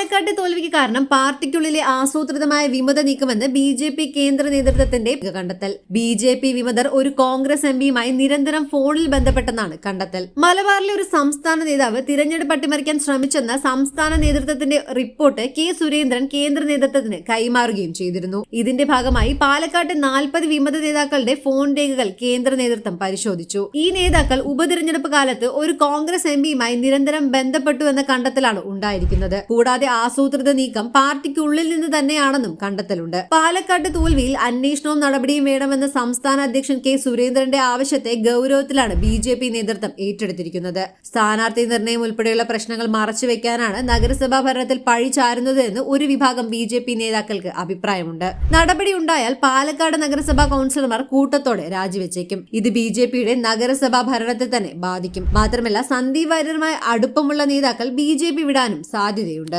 പാലക്കാട്ടെ തോൽവിക്ക് കാരണം പാർട്ടിക്കുള്ളിലെ ആസൂത്രിതമായ വിമത നീക്കമെന്ന് ബി ജെ പി കേന്ദ്ര നേതൃത്വത്തിന്റെ കണ്ടെത്തൽ. ബി ജെ പി വിമതർ ഒരു കോൺഗ്രസ് എം പിയുമായി നിരന്തരം ഫോണിൽ ബന്ധപ്പെട്ടെന്നാണ് കണ്ടെത്തൽ. മലബാറിലെ ഒരു സംസ്ഥാന നേതാവ് തിരഞ്ഞെടുപ്പ് അട്ടിമറിക്കാൻ ശ്രമിച്ചെന്ന സംസ്ഥാന നേതൃത്വത്തിന്റെ റിപ്പോർട്ട് കെ സുരേന്ദ്രൻ കേന്ദ്ര നേതൃത്വത്തിന് കൈമാറുകയും ചെയ്തിരുന്നു. ഇതിന്റെ ഭാഗമായി പാലക്കാട്ടെ നാൽപ്പത് വിമത നേതാക്കളുടെ ഫോൺ രേഖകൾ കേന്ദ്ര നേതൃത്വം പരിശോധിച്ചു. ഈ നേതാക്കൾ ഉപതിരഞ്ഞെടുപ്പ് കാലത്ത് ഒരു കോൺഗ്രസ് എം പിയുമായി നിരന്തരം ബന്ധപ്പെട്ടു എന്ന കണ്ടെത്തലാണ് ഉണ്ടായിരിക്കുന്നത്. കൂടാതെ ആസൂത്രിത നീക്കം പാർട്ടിക്കുള്ളിൽ നിന്ന് തന്നെയാണെന്നും കണ്ടെത്തലുണ്ട്. പാലക്കാട്ട് തോൽവിയിൽ അന്വേഷണവും നടപടിയും വേണമെന്ന സംസ്ഥാന അധ്യക്ഷൻ കെ സുരേന്ദ്രന്റെ ആവശ്യത്തെ ഗൗരവത്തിലാണ് ബി ജെ പി നേതൃത്വം ഏറ്റെടുത്തിരിക്കുന്നത്. സ്ഥാനാർത്ഥി നിർണയം ഉൾപ്പെടെയുള്ള പ്രശ്നങ്ങൾ മറച്ചുവെക്കാനാണ് നഗരസഭാ ഭരണത്തിൽ പഴി ചാരുന്നതെന്ന് ഒരു വിഭാഗം ബി ജെ പി നേതാക്കൾക്ക് അഭിപ്രായമുണ്ട്. നടപടി ഉണ്ടായാൽ പാലക്കാട് നഗരസഭാ കൗൺസിലർമാർ കൂട്ടത്തോടെ രാജിവെച്ചേക്കും. ഇത് ബി ജെ പിയുടെ നഗരസഭാ ഭരണത്തെ തന്നെ ബാധിക്കും. മാത്രമല്ല സന്ദീപ് വാര്യരുമായി അടുപ്പമുള്ള നേതാക്കൾ ബി ജെ പി വിടാനും സാധ്യതയുണ്ട്.